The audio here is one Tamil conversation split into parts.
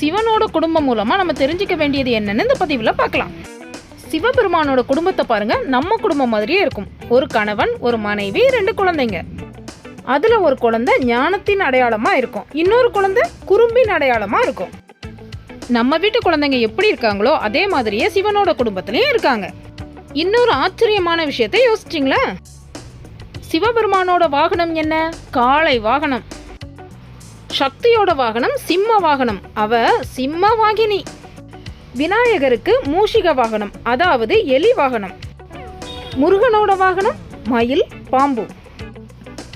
சிவனோட குடும்பம் மூலமா நம்ம தெரிஞ்சுக்க வேண்டியது என்னன்னு இந்த பதிவுல பார்க்கலாம். சிவபெருமானோட குடும்பத்தை பாருங்க நம்ம குடும்பம் மாதிரியே இருக்கும். ஒரு கணவன் ஒரு மனைவி ரெண்டு குழந்தைங்க. அதுல ஒரு குழந்தை ஞானத்தின் அடையாளமா இருக்கும். இன்னொரு குழந்தை குறும்பின் அடையாளமா இருக்கும். நம்ம வீட்டு குழந்தைங்க எப்படி இருக்காங்களோ அதே மாதிரியே சிவனோட குடும்பத்திலயும் இருக்காங்க. இன்னொரு ஆச்சரியமான விஷயத்தை யோசிச்சிங்களா? சிவபெருமானோட வாகனம் என்ன? காளை வாகனம். சக்தியோட வாகனம் சிம்ம வாகனம். அவ சிம்ம வாகினி. விநாயகருக்கு மூஷிக வாகனம் அதாவது எலி வாகனம். முருகனோட வாகனம் மயில் பாம்பு.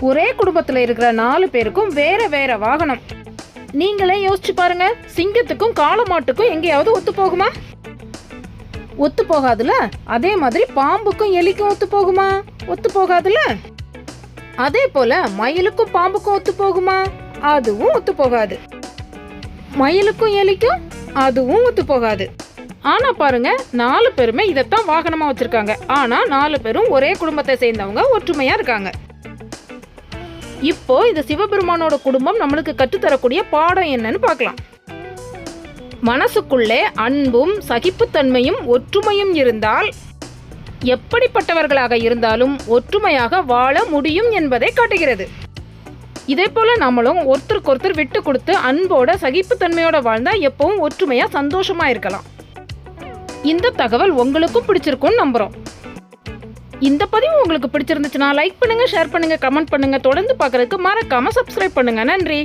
ஒரே குடும்பத்தில் இருக்கிற நாலு பேருக்கும் வேற வேற வாகனம். நீங்களே யோசிச்சு பாருங்க சிங்கத்துக்கும் காலமாட்டுக்கும் எங்கேயாவது ஒத்து போகுமா? ஒத்து போகாதுல அதே மாதிரி பாம்புக்கும் எலிக்கும் ஒத்து போகுமா? ஒத்து போகாதுல அதே போல மயிலுக்கும் பாம்புக்கும் ஒத்து போகுமா? அதுவும் ஒத்து போகாது. மயிலுக்கும் எலிக்கும் அதுவும் ஒத்து போகாது. ஆனா பாருங்க நாலு பேருமே இதைத்தான் வாகனமா வச்சிருக்காங்க. ஆனா நாலு பேரும் ஒரே குடும்பத்தை சேர்ந்தவங்க ஒற்றுமையா இருக்காங்க. இப்போ இந்த சிவபெருமானோட குடும்பம் நம்மளுக்கு கற்றுத்தரக்கூடிய பாடம் என்னன்னு பார்க்கலாம். மனசுக்குள்ளே அன்பும் சகிப்புத்தன்மையும் ஒற்றுமையும் இருந்தால் எப்படிப்பட்டவர்களாக இருந்தாலும் ஒற்றுமையாக வாழ முடியும் என்பதை காட்டுகிறது. இதே போல நம்மளும் ஒருத்தருக்கு ஒருத்தர் விட்டு கொடுத்து அன்போட சகிப்புத்தன்மையோட வாழ்ந்தா எப்பவும் ஒற்றுமையா சந்தோஷமா இருக்கலாம். இந்த தகவல் உங்களுக்கும் பிடிச்சிருக்கும்னு நம்புறோம். இந்த பதிவு உங்களுக்கு பிடிச்சிருந்துச்சுன்னா லைக் பண்ணுங்க ஷேர் பண்ணுங்க கமெண்ட் பண்ணுங்க. தொடர்ந்து பார்க்கறதுக்கு மறக்காம சப்ஸ்கிரைப் பண்ணுங்க. நன்றி.